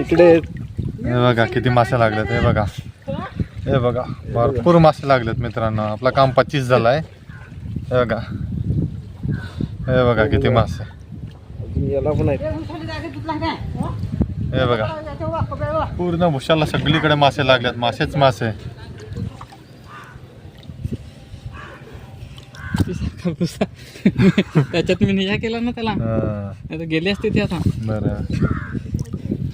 इकडे हे बघा किती मासे लागलेत हे बघा. हे? बघा भरपूर मासे लागलेत मित्रांनो. आपला काम पच्चीस झालं आहे हे बघा. हे बघा किती मासे. याला पण आहे हे? बघा. पूर्ण भुशाला सगळीकडे मासे लागलेत मासेच मासे. त्याच्यात मी निया केला ना त्याला. हा, आता गेली असते ती आता. बरं.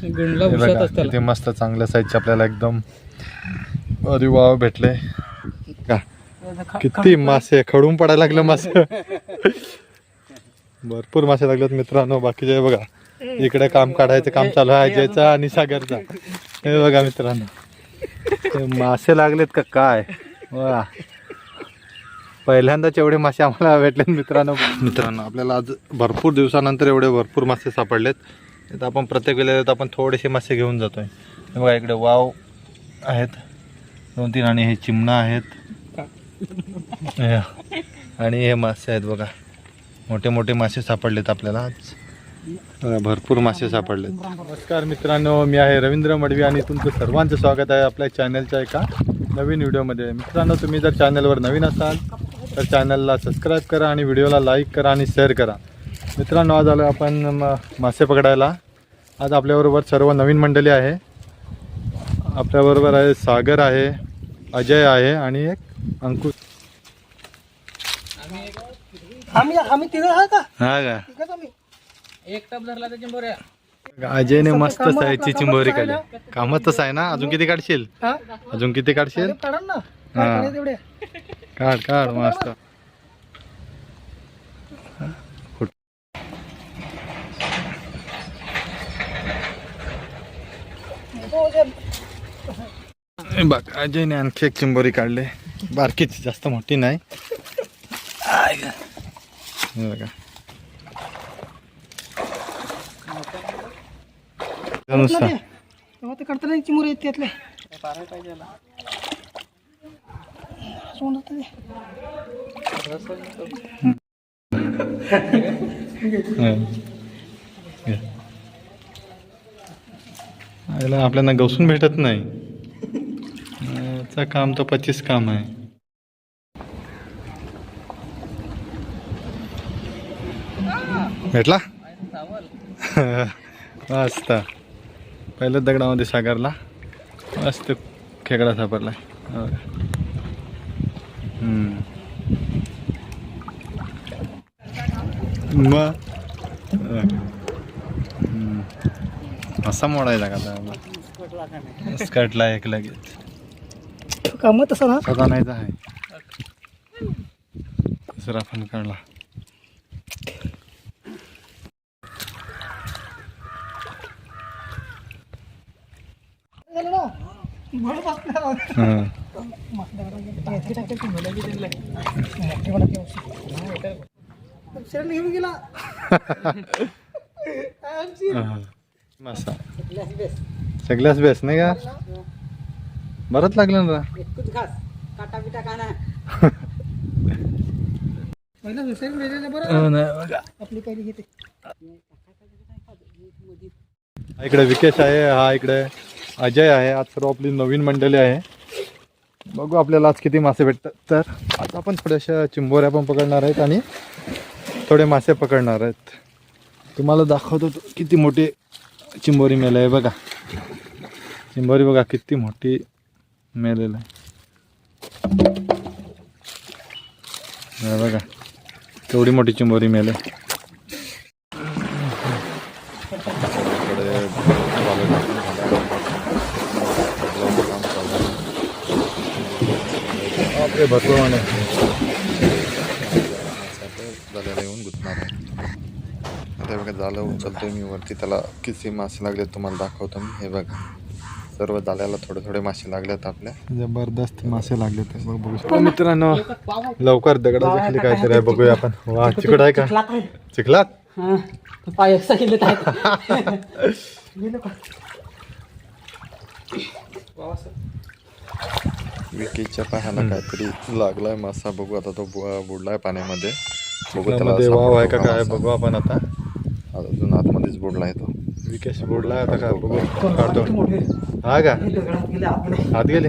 गुंडला हे बघा किती मस्त चांगल्या साईजचे आपल्याला एकदम अरे वाव भेटले. का? किती मासे खडून पडायला लागले मासे. भरपूर मासे लागलेत मित्रांनो बाकीचे बघा इकडे काम काढायचं काम चालू आहे अजयचं आणि सागरचा. हे बघा मित्रांनो हे मासे लागलेत का काय? वा. पहिल्यांदाच एवढे मासे आम्हाला भेटलेत मित्रांनो. मित्रांनो आपल्याला आज भरपूर दिवसानंतर एवढे भरपूर मासे सापडलेत. इथं आपण प्रत्येक वेळेला आपण थोडेसे मासे घेऊन जातोय. आहे बघा इकडे वाव आहेत. दोन तीन आणि हे चिमणा आहेत. आणि हे मासे आहेत बघा. मोठे मोठे मासे सापडलेत आपल्याला आज. भरपूर मासे सापडलेत. नमस्कार मित्रांनो मी आहे रवींद्र मडवी आणि तुमचं सर्वांचं स्वागत आहे आपल्या चॅनलच्या एका नवीन व्हिडिओमध्ये. मित्रांनो तुम्ही जर चॅनलवर नवीन असाल तर चॅनलला सबस्क्राईब करा आणि व्हिडिओला लाईक करा आणि शेअर करा. मित्रांनो आज आलो आपण म- मासे पकडायला. आज आपल्याबरोबर सर्व नवीन मंडळी आहे. आपल्याबरोबर आहे सागर आहे अजय आहे आणि एक अंकुश. आम्ही आम्ही तिघं आहे का? हा का? तिघंच आम्ही. एक टप धरला त्याच्या बोऱ्या अजयने मस्त सायची चिंबोरी काढली. कामच तसं आहे ना? अजून किती काढशील? हा? अजून किती काढशील? काढा ना. हा. काय काढायचं तेवढे. काढ काढ मस्त. बघ अजयने आणखी एक चिंबोरी काढले. बारकीची जास्त मोठी नाही. हे बघा. नुसता. काढताना चिमुरे त्यातले. सोनं याला आपल्याला गवसून भेटत नाही. याचं काम तर पच्चीस काम आहे. भेटला? मस्त. पहिल्याच दगडामध्ये सागरला. मस्त खेकडा सापडला. मग असा मोडायचा का त्याला स्कर्टला एक लगेच कामं तसं ना सदा नाही आहे दुसरा पण काढला. हं. घेऊन गेला हं. मासा सगळ्याच बेस्ट. नाही का? बरंच लागलं ना. हो इकडे विकेश आहे हा इकडे. अजय आहे आज सर्व आपली नवीन मंडळी आहे. बघू आपल्याला आज किती मासे भेटतात. तर आज आपण थोड्याशा चिंबोऱ्या पण पकडणार आहेत आणि थोडे मासे पकडणार आहेत. तुम्हाला दाखवतो किती मोठी चिंबोरी मेल आहे बघा. चिंबोरी बघा किती मोठी मेलेलं आहे. हे बघा केवढी मोठी चिंबोरी मेल. भरपूर झालेला येऊन गुंतणार आहे. आता बघा जालं उचलतोय मी वरती. त्याला किती मासे लागले तुम्हाला दाखवतो मी. हे बघा. सर्व जाल्याला थोडे थोडे मासे लागलेत आपल्या. जबरदस्त मासे लागले ते बघ मित्रांनो लवकर दगडाच्या खाली काहीतरी आहे बघूया आपण. वा चिकट आहे का? चिखलात विकीच्या पायाला काहीतरी लागलाय मासा. बघू आता तो बुडलाय पाण्यामध्ये. बघू त्यामध्ये वाव आहे का काय. बघू आपण आता. अजून आतमध्येच बोर्डला येतो विकेश बोर्डला आता का बघू. काढतो. हा का? आत गेले.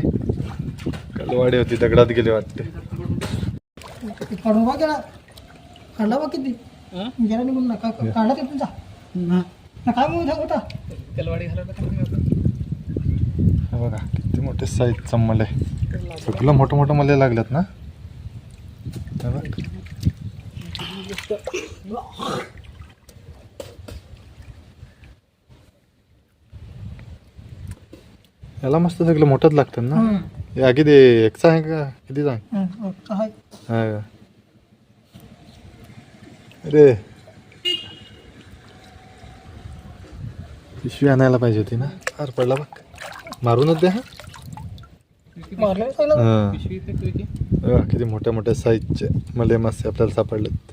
कलवाडी होती दगडात गेले वाटते. काढून बा गेला काढला बा किती. हं? गेला निघून नका. काढला ना. काय म्हणून होता कलवाडी घालवलं? हे बघा किती मोठे साईजचं मले सगळं मोठं मोठं मले लागल्यात ना. हे बघ. याला मस्त सगळं मोठंच लागतं ना? हे आगी ते एकचा आहे का? किती सांग? अरे. पिशवी आणायला पाहिजे होती ना? अरे पडला बघ. मारूनच द्या हा? किती मोठ्या मोठ्या साईजचे मले मासे आपल्याला सापडलेत.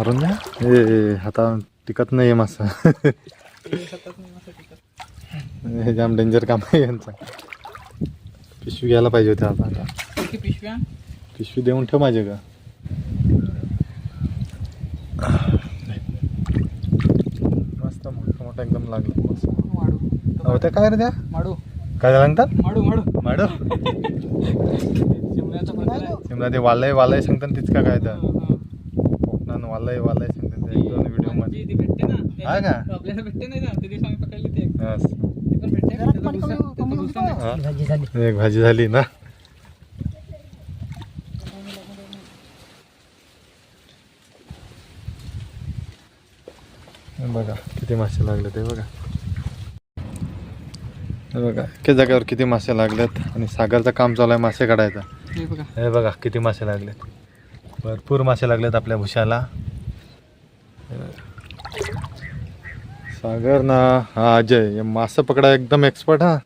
मारून द्या हे हाता टिकत नाही मासा हे जाम डेंजर काम आहे यांचं पिशवी घ्यायला पाहिजे होती आता आता पिशव्या पिशवी देऊन ठेव माझे का मस्त मोठं मोठं एकदम लागलं माडू ते काय रे त्या माडू काय सांगतात माडू माडू आहे समजा ते वालय वालय सांगतात तीच का काय तर हं, हं. कोकणात वालय वालय सांगतात ते एक दोन व्हिडिओमध्ये ती भेटते ना हा का? आपल्याला भेटते नाही ना ते दिवस आम्ही पकडली ते हा. ती पण भेटते जरा त्याचा पाणी भुसा- कमी- त्याचा कमी भुसा होतं. नाही. हा. भाजी झाली एक भाजी झाली ना हे बघा किती मासे लागले ते बघा हे बघा एके जागेवर किती मासे लागलेत आणि सागरचं काम चालू आहे मासे काढायचं हे बघा हे बघा किती मासे लागलेत भरपूर मासे लागलेत आपल्या भुशाला. सागर ना हा अजय मासे पकडा एकदम एक्सपर्ट हा.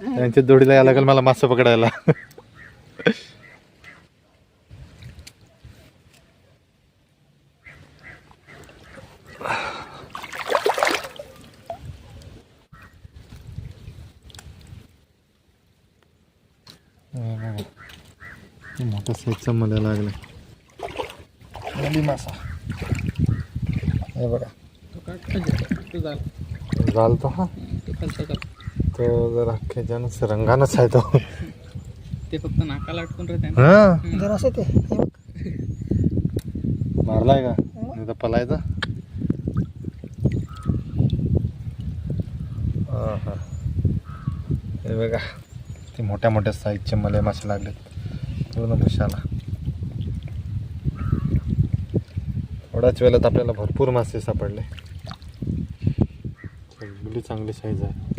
त्यांच्या जोडीला यायला लागेल मला मासे पकडायला. मोठं साईजचं मला लागलं नली मासा हे बघा. तो काढ तो जाल जाल तो हा. तो जरा खेच्यानंच रंगानच आहे तो. ते फक्त नाकाला अटकून राहते. हा. हं. जरा असं ते हे. मारलाय का? नाही तर पलायचा? हा, हा. हे बघा. ते मोठ्या मोठ्या साईजचे मले मासे लागलेत. पूर्ण भुशाला. थोड्याच वेळात आपल्याला भरपूर मासे सापडले. सगळी चांगली साईज आहे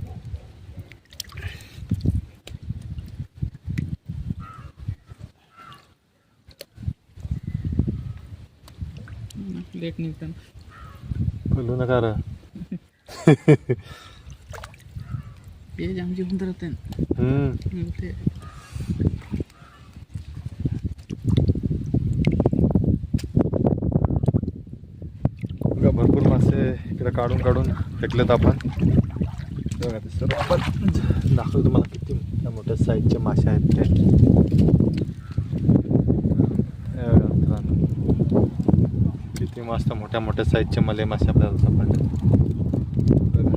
हं, लेट निघतं बोलू नका रे. हे जाम जिवंत राहते ना. हम्म हं, ते बघा भरपूर मासे इकडे काढून काढून फेकलेत आपण. बघा ते सर्व आपण दाखवतो तुम्हाला किती मोठ्या मोठ्या साईजचे मासे आहेत ते बघा किती मस्त मोठ्या मोठ्या साईजचे मले मासे आपल्याला सापडले बघा.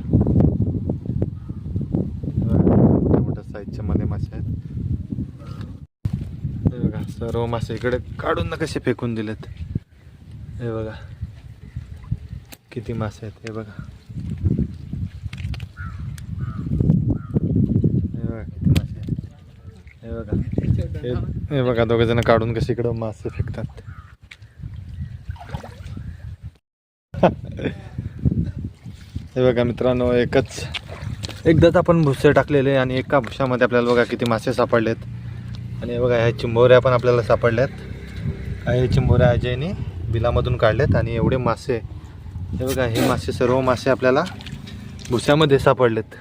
मोठ्या मोठ्या साईजचे मले मासे आहेत. हे बघा सर्व मासे इकडे काढून ना कसे फेकून दिलेत. हे बघा. किती मासे आहेत हे बघा. हे बघा किती मासे आहेत. हे बघा. हे हे बघा दोघे जण काढून कसे इकडं मासे फेकतात. हे बघा मित्रांनो एकच एकदाच आपण भुसे टाकलेले आणि एका भुशामध्ये आपल्याला बघा किती मासे सापडलेत. आणि हे बघा ह्या चिंबोऱ्या पण आपल्याला सापडल्यात. काही चिंबोऱ्या अजयने बिलामधून काढलेत आणि एवढे मासे हे बघा हे मासे सर्व मासे आपल्याला भुस्यामध्ये सापडलेत.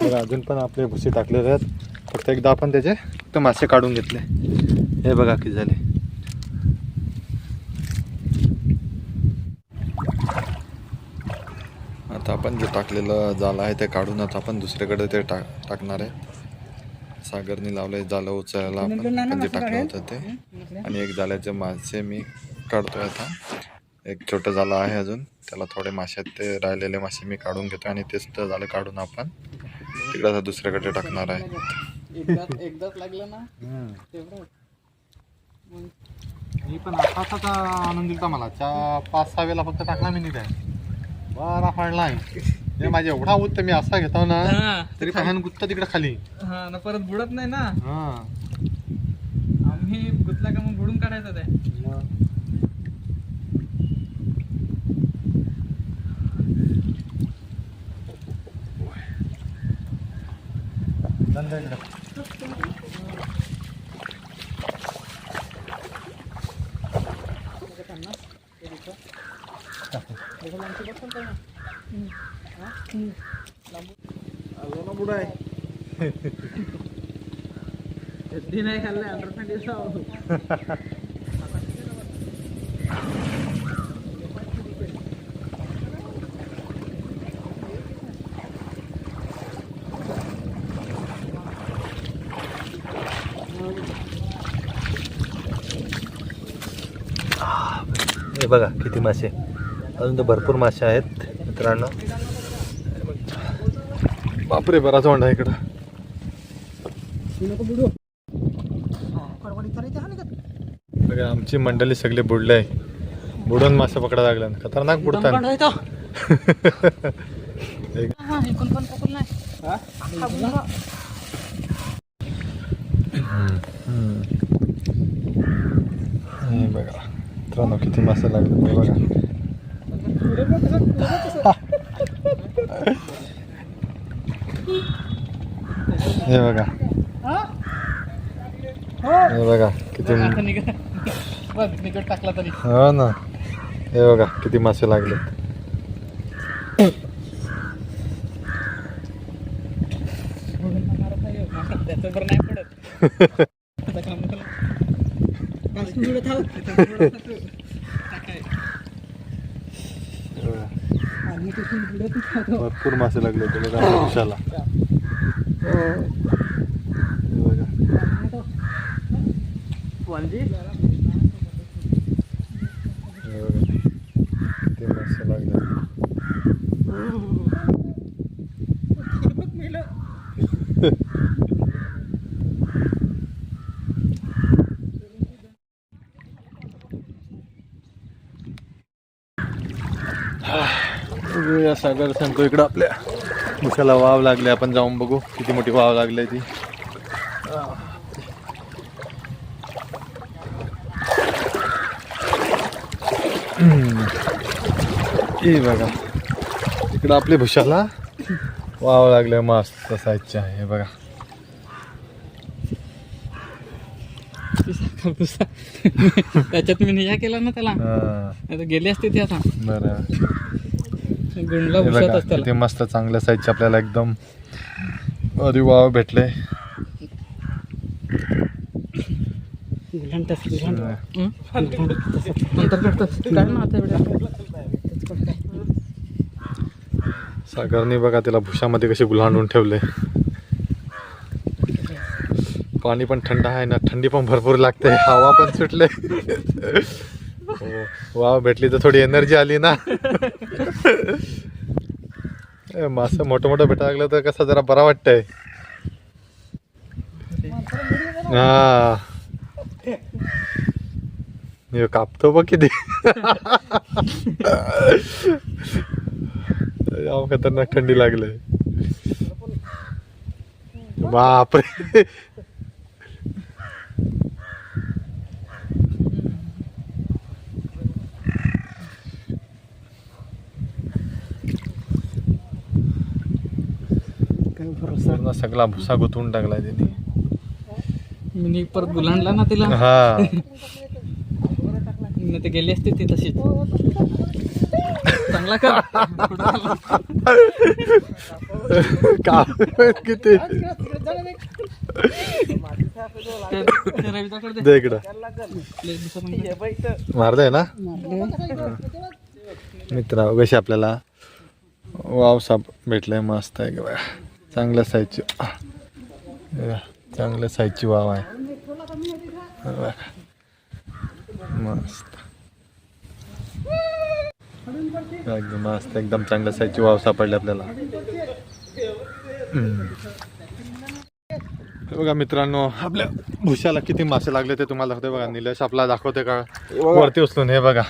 बघा अजून पण आपले भुसे टाकलेले आहेत. फक्त एकदा आपण त्याचे फक्त मासे काढून घेतले. हे बघा किती झाले. आता आपण जे टाकलेलं जाळं आहे ते काढूनच आपण दुसरीकडे ते टाक टाकणार आहे. सागरने लावलंय जाळं उचलायला. आपण जे टाकलं होतं ते. आणि एक जाळ्याचे मासे मी काढतोय आता. एक छोटं जाळं आहे अजून. त्याला थोडे मासे आहेत ते राहिलेले मासे मी काढून घेतो आणि तेच ते जाळं काढून आपण. तिकडे आता दुसरीकडे टाकणार आहे. एकदा एकदाच लागलं ना? तेवढं. मी पण आता आनंद दिलता मला. चा पाच सहा वेळेला फक्त टाकला मी निघाय बरा फाडलाय. हे माझ्या एवढा उत्तर मी असा घेतो ना हा. तरी फॅन गुत्त तिकडे खाली. हा ना परत बुडत नाही ना? हा. आम्ही गुतला का मग बुडून काढायचं ते? धंदा इकडे. कधी नाही खाल्लं बघा किती मासे अजून तर भरपूर मासे आहेत मित्रांनो. बापरे बराच वांडा आहे इकडं. बघा आमची मंडळी सगळे बुडले आहे. बुडून मासे पकडा लागल्या खतरनाक बुडतात नाही हम्म. हे बघा मित्रांनो किती मासे लागले बघा. हे बघा. हे बघा किती टाकला तरी. हो ना. हे बघा किती मासे लागले. त्याचं बरं नाही पडत आता काम करा. पासून बुडत आहोत. तिथं बुडत होतो. टाकाय. आम्ही तिथून बुडत होतो. भरपूर मासे लागले होते बघा दिवसाला बघा. या सागर सांगतो इकडं आपल्या. मुशाला वाव लागले आपण जाऊन बघू किती मोठी वाव लागली ती. बघा. इकडं आपल्या भुशाला वाव लागले मस्त साईजच्या हे बघा. त्याच्यात मी निया केला ना त्याला. आता गेले असते ते आता. बरं. गुंडला हे बघा घुसत किती मस्त चांगल्या साईजचे आपल्याला एकदम अरे वाव भेटले गुलांटस गुलांट नंतर करतात काढ ना आता एवढ्या. सागरने बघा त्याला भुशामध्ये कसे गुलांडून ठेवले. पाणी पण थंड आहे ना थंडी पण भरपूर लागते. हवा पण सुटले. हो, वाव भेटली तर थोडी एनर्जी आली ना. मासे मोठं मोठं भेटा लागलं तर कसं जरा बरा वाटतंय. हा. कापतो बघ किती. खतरनाक थंडी लागले. बापरे. पूर्ण सगळा भुसा गुतवून टाकलाय त्यांनी मी परत गुलांडला ना तिला? हा. नाही ते गेली असते ती तशीच. चांगला पुढं आला. का? किती? ते- ते रवीदाकडे दे. दे इकडं. लय दिवसापासून मारलंय ना? मित्र कशी आपल्याला वाव साप भेटलाय मस्त आहे बघा चांगल्या साईजची चांगल्या साईजची वाव आहे. हे. मस्त. एकदम मस्त एकदम चांगल्या साईजची वाव सापडली आपल्याला. बघा मित्रांनो आपल्या भुशाला किती मासे लागले ते तुम्हाला दाखवते बघा. निलेश आपला दाखवते का? वरती उचलून हे बघा.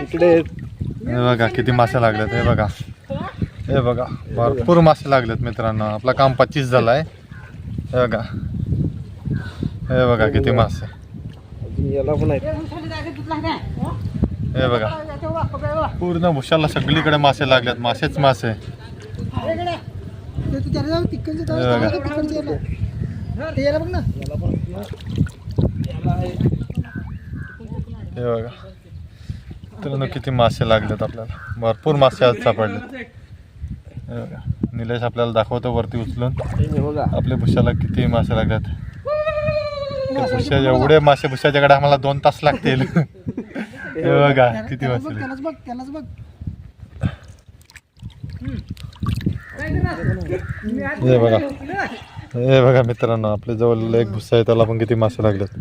इकडे आहे हे बघा किती मासे लागलेत हे बघा. हे बघा भरपूर मासे लागलेत मित्रांनो. आपला काम पच्चीस झालाय. हे बघा. हे बघा किती मासे. हे बघा. पूर्ण भुशाला सगळीकडे मासे लागलेत. मासेच मासे. हे बघा. तिकडचे यायला ते यायला बघ ना हे बघा मित्रांनो किती मासे लागलेत आपल्याला. भरपूर मासे आज सापडले निलेश आपल्याला दाखवतो वरती उचलून. आपल्या भुशाला किती मासे लागतात भुशा एवढे मासे भुशाच्याकडे आम्हाला दोन तास लागतील. हे बघा किती मासे हे बघा. हे बघा मित्रांनो आपल्या जवळ एक भुस्सा आहे त्याला पण किती मासे लागलेत.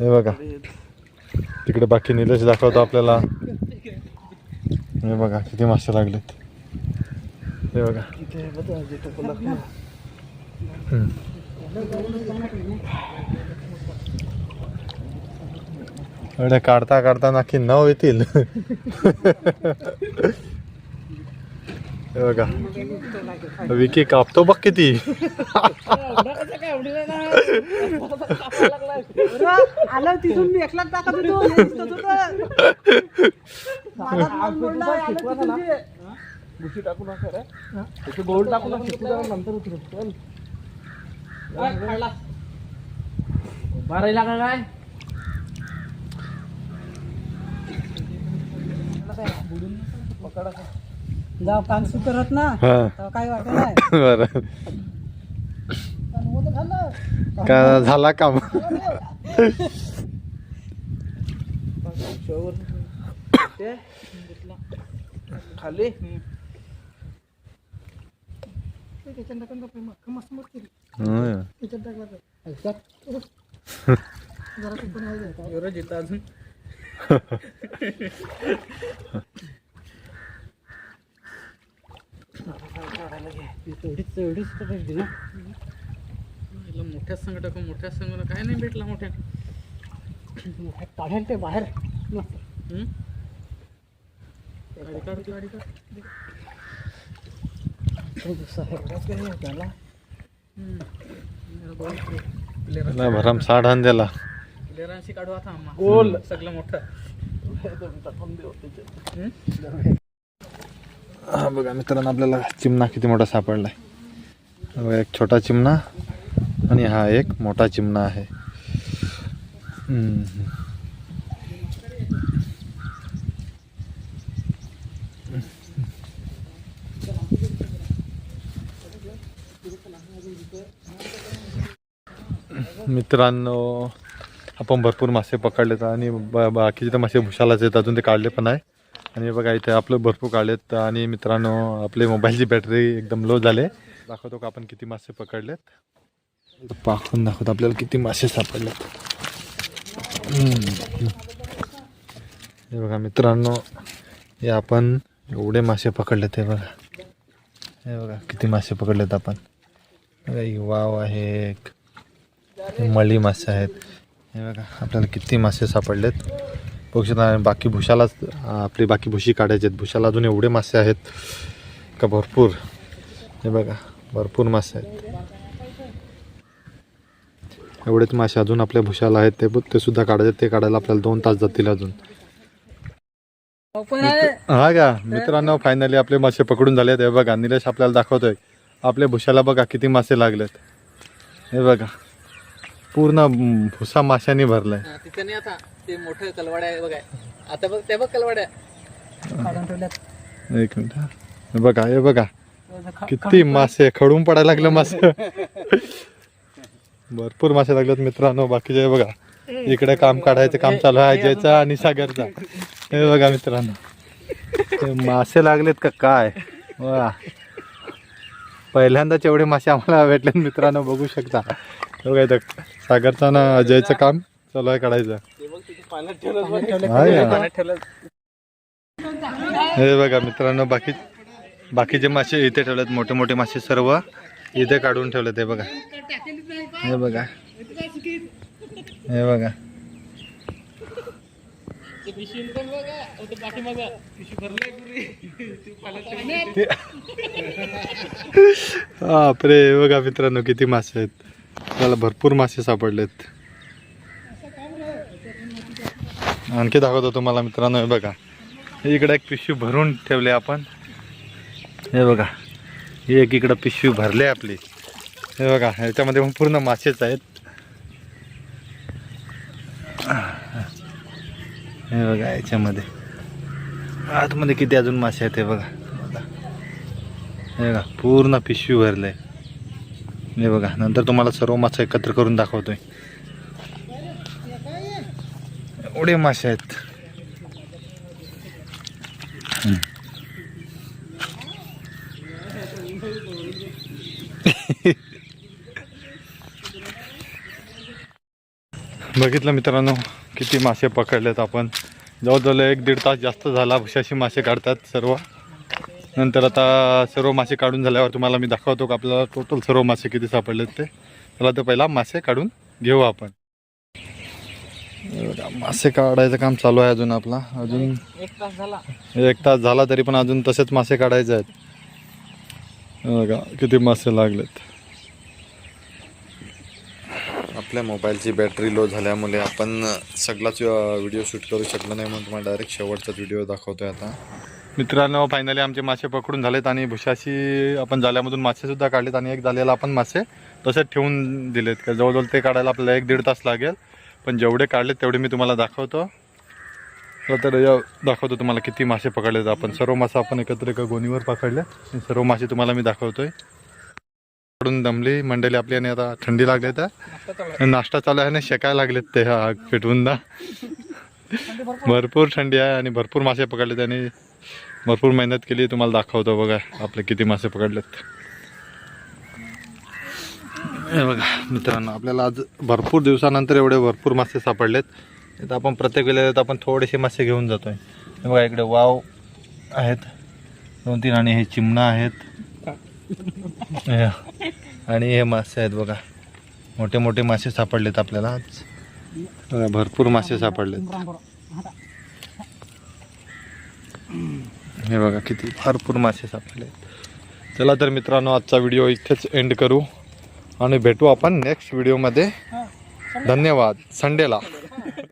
हे बघा. तिकडे बाकी निलेश दाखवतो आपल्याला. हे बघा किती मासे लागलेत. हे बघा. एवढे काढता काढता नक्की नऊ येतील. हे बघा विकी कापतो बघ किती आलं तिथून मी एकलाच टाकत होतो हे दिसत होतं. मला माल मोडला, बारायला का काय जाऊ कान सुधरत ना हा. तेव्हा काय वाटत नाही. बरं. का झाला काम? खाली. ते त्याच्यात टाकून टाक, मग मस्त मस्त केली. हं. त्याच्यात टाकलं तर. ह्याच्यात. जरा ते पण आहे का? एवढं जिथं अजून एवढीच एवढीच तर ना. याला टाकू संघाला काय नाही भेटला मोठ्या. मोठ्या काढेल ते बाहेर? गाडी काढ गाडी. त्याला भरम साठ आण दिला. प्लेअरांशी काढू आता गोल. सगळं मोठं? हा बघा मित्रांनो आपल्याला चिमणा किती मोठा सापडला आहे एक छोटा चिमणा आणि हा एक मोठा चिमणा आहे. मित्रांनो आपण भरपूर मासे पकडलेत आणि बाकीचे तर मासे भुशालाच येतात अजून ते काढले पण आहे आणि बघा इथे आपलं भरपूर काढलेत. आणि मित्रांनो आपले मोबाईलची बॅटरी एकदम लो झाले. दाखवतो का आपण किती मासे पकडलेत? पाहून दाखवतो आपल्याला किती मासे सापडलेत. हे बघा मित्रांनो हे आपण एवढे मासे पकडलेत हे बघा. हे बघा किती मासे पकडलेत आपण. बघा वाव आहे एक. मळी मासे आहेत. हे बघा आपल्याला किती मासे सापडलेत. बघू शकता बाकी भुशालाच आपली बाकी भुशी काढायचे आहेत. भुशाला अजून एवढे मासे आहेत का भरपूर? हे बघा भरपूर मासे आहेत. एवढेच मासे अजून आपल्या भुशाला आहेत ते ते सुद्धा काढायचे ते काढायला आपल्याला दोन तास जातील अजून. हा का? मित्रांनो फायनली आपले मासे पकडून झालेत. हे बघा निलेश आपल्याला दाखवतोय. आपल्या भुशाला बघा किती मासे लागलेत. हे बघा. पूर्ण भुसा माशांनी भरलाय. तिथं नाही आता. ते मोठं आहे बघा. आता बघ त्या बघ कलवाड्या काढून ठेवल्यात. एक मिनिट हा. हे बघा हे बघा. किती मासे खडून पडायला लागले मासे. भरपूर मासे लागलेत मित्रांनो बाकीचे बघा. इकडे काम काढायचं काम चालू आहे अजयचा आणि सागरचा. हे बघा मित्रांनो. हे मासे लागलेत का काय? वा. पहिल्यांदाच एवढे मासे आम्हाला भेटले मित्रांनो बघू शकता. हे बघा इथं सागरचा ना अजयचं काम चालू आहे काढायचं. हे बघा मित्रांनो बाकी बाकीचे मासे इथे ठेवलेत मोठे मोठे मासे सर्व इथे काढून ठेवलेत हे बघा. हे बघा. हे बघा. बापरे हे बघा मित्रांनो किती मासे आहेत. त्याला भरपूर मासे सापडलेत. आणखी दाखवतो तुम्हाला मित्रांनो हे बघा. इकडे एक पिशवी भरून ठेवली आपण. हे बघा. ही एक इकडं पिशवी भरली आपली. हे बघा ह्याच्यामध्ये पण पूर्ण मासेच आहेत. हे बघा याच्यामध्ये. आतमध्ये किती अजून मासे आहेत हे बघा. हे बघा पूर्ण पिशवी भरलंय. हे बघा नंतर तुम्हाला सर्व मासे एकत्र करून दाखवतोय. एवढे मासे आहेत. बघितलं मित्रांनो? किती मासे पकडलेत आपण. जवळजवळ एक दीड तास जास्त झाला भुशाशी मासे काढतात सर्व. नंतर आता सर्व मासे काढून झाल्यावर तुम्हाला मी दाखवतो का आपल्याला टोटल सर्व मासे किती सापडलेत ते. चला तर पहिला मासे काढून घेऊ आपण. मासे काढायचं काम चालू आहे अजून आपला. अजून एक तास झाला. एक तास झाला तरी पण अजून तसेच मासे काढायचे आहेत. किती मासे लागलेत. आपल्या मोबाईलची बॅटरी लो झाल्यामुळे आपण सगळाच व्हिडिओ शूट करू शकलो नाही म्हणून तुम्हाला डायरेक्ट शेवटचाच व्हिडिओ दाखवतोय आता. मित्रांनो फायनली आमचे मासे पकडून झालेत आणि भुशाशी आपण जाल्यामधून मासेसुद्धा काढलेत आणि एक झालेला आपण मासे तसेच ठेवून दिलेत. का जवळजवळ ते काढायला आपल्याला एक दीड तास लागेल. पण जेवढे काढलेत तेवढे मी तुम्हाला दाखवतो. तर दाखवतो तुम्हाला किती मासे पकडलेत आपण. सर्व मासे आपण एकत्र एका गोणीवर पकडले. सर्व मासे तुम्हाला मी दाखवतोय. पडून दमली. मंडळी आपली आणि आता थंडी लागली तर नाश्ता चालू आहे. आणि शेकायला लागलेत ते हा आग पेटवून भरपूर थंडी आहे आणि भरपूर मासे पकडलेत आणि भरपूर मेहनत केली. तुम्हाला दाखवतो बघा आपले किती मासे पकडलेत. हे बघा मित्रांनो आपल्याला आज भरपूर दिवसानंतर एवढे भरपूर मासे सापडलेत. इथं आपण प्रत्येक वेळेला आपण थोडेसे मासे घेऊन जातोय. बघा इकडे वाव आहेत. दोन तीन आणि हे चिमणा आहेत. आणि हे मासे आहेत बघा. मोठे मोठे मासे सापडलेत आपल्याला आज. भरपूर मासे सापडलेत. हे बघा किती भरपूर मासे सापडलेत. चला तर मित्रांनो आजचा व्हिडिओ इथेच एंड करू. आणि भेटू आपण नेक्स्ट व्हिडिओमध्ये धन्यवाद. संडेला.